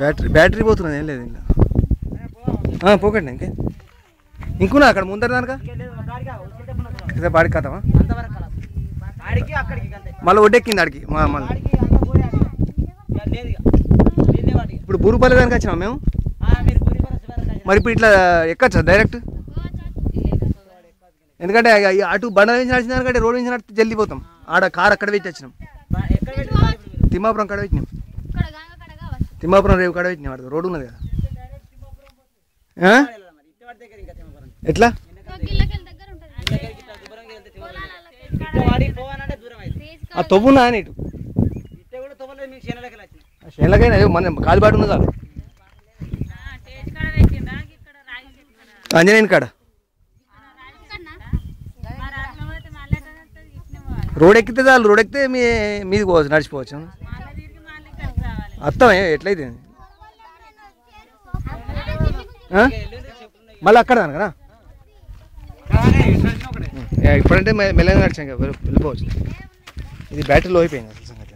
Battery battery పోతున్నది ఏం లేదు ఇంకా పోకండి ఇంకే. ఇంకున్నా అక్కడ ముందర దానిక? బాడికి బాడీ అంతవరకు అక్కడికి మళ్ళీ ఒడ్డెక్కింది ఆడికి మా మళ్ళీ. ఇప్పుడు బురుపల్లి దానికి వచ్చినాం మేము? మరి ఇప్పుడు ఇట్లా ఎక్కచ్చా డైరెక్ట్? ఎందుకంటే అటు బండ నుంచి నడిచిన దానికంటే రోడ్ నుంచి నడిచి జల్దీ పోతాం. ఆడ కార్ అక్కడ పెట్టి వచ్చినాం. ఎక్కడ తిమ్మాపురం అక్కడ పెట్టినాం. తిమ్మాపురం రేవు కాడ పెట్టిన వాడు రోడ్డు ఉన్నది కదా. ఎట్లా? ఆ తొవ్వున్నా అని ఇటు? వచ్చిన మన కాలుబాటు ఉన్నదా ఆంజనేయుని కాడ. రోడ్ ఎక్కితే చాలు రోడ్ ఎక్కితే మీ మీది పోవచ్చు నడిచిపోవచ్చు. అర్థం ఎట్లయితే? మళ్ళీ అక్కడ కదా ఇప్పుడంటే మెల్లగా నడిచాం కదా వెళ్ళి- వెళ్ళిపోవచ్చు. ఇది బ్యాటరీ లో అయిపోయింది అసలు సంగతి.